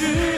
you.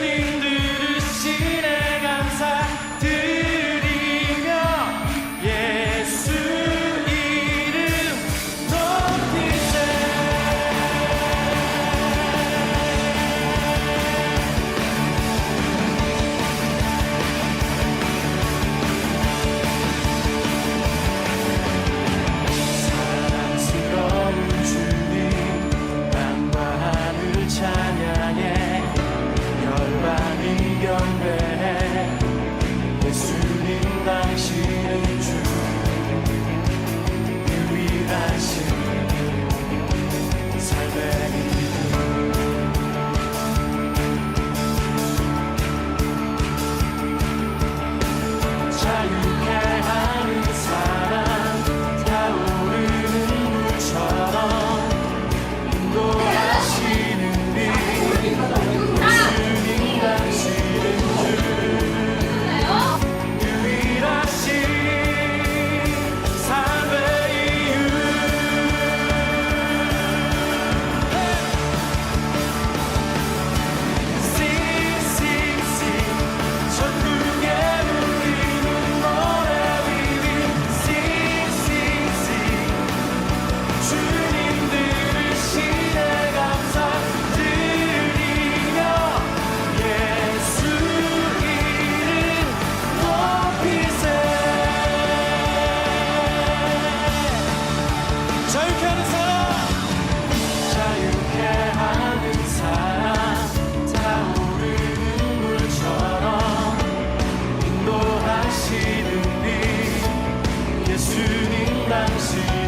자유케 자유케 하는 사람. 타오르는 물처럼 인도하시는 이 예수님 당신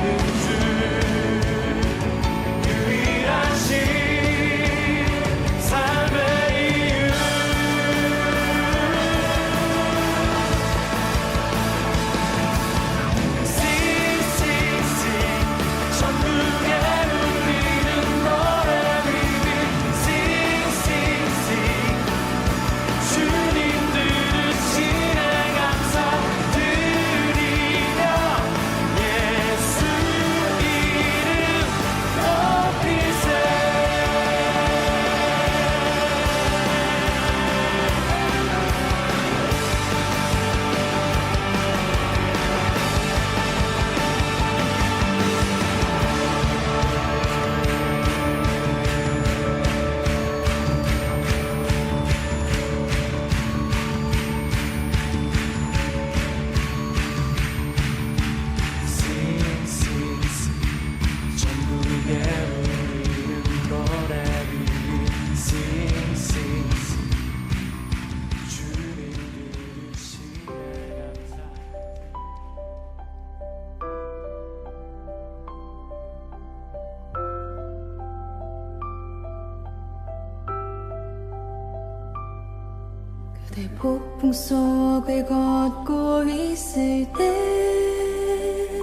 그대 폭풍 속을 걷고 있을 때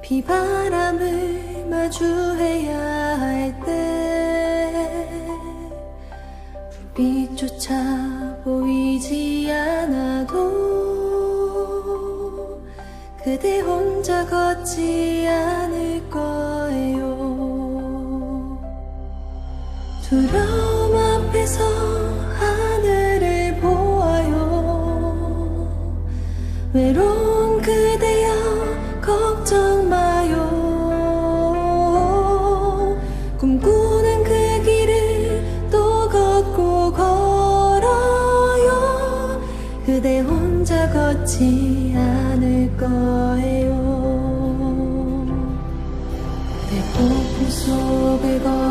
비바람을 마주해야 할 때 불빛조차 보이지 않아도 그대 혼자 걷지 않을 거예요. 두려움 앞에서 하늘 외로운 그대여 걱정 마요. 꿈꾸는 그 길을 또 걷고 걸어요. 그대 혼자 걷지 않을 거예요. 내 폭풍 속을 때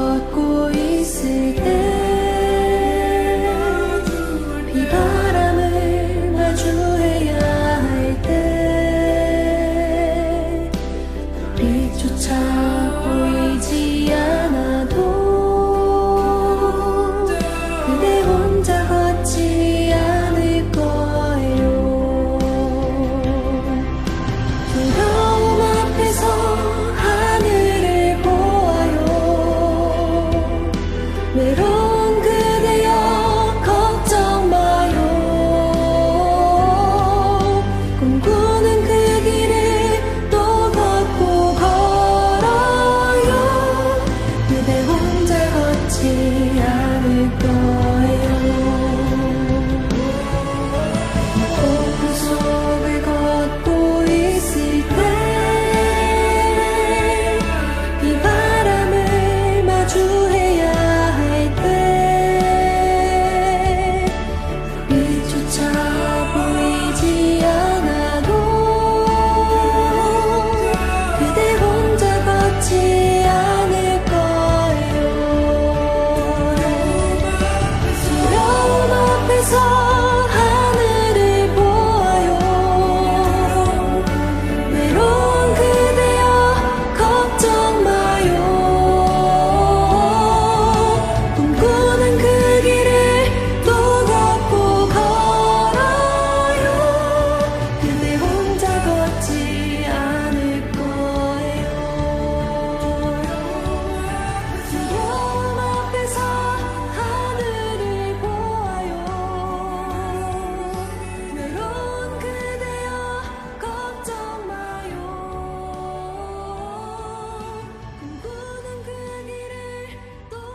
asking.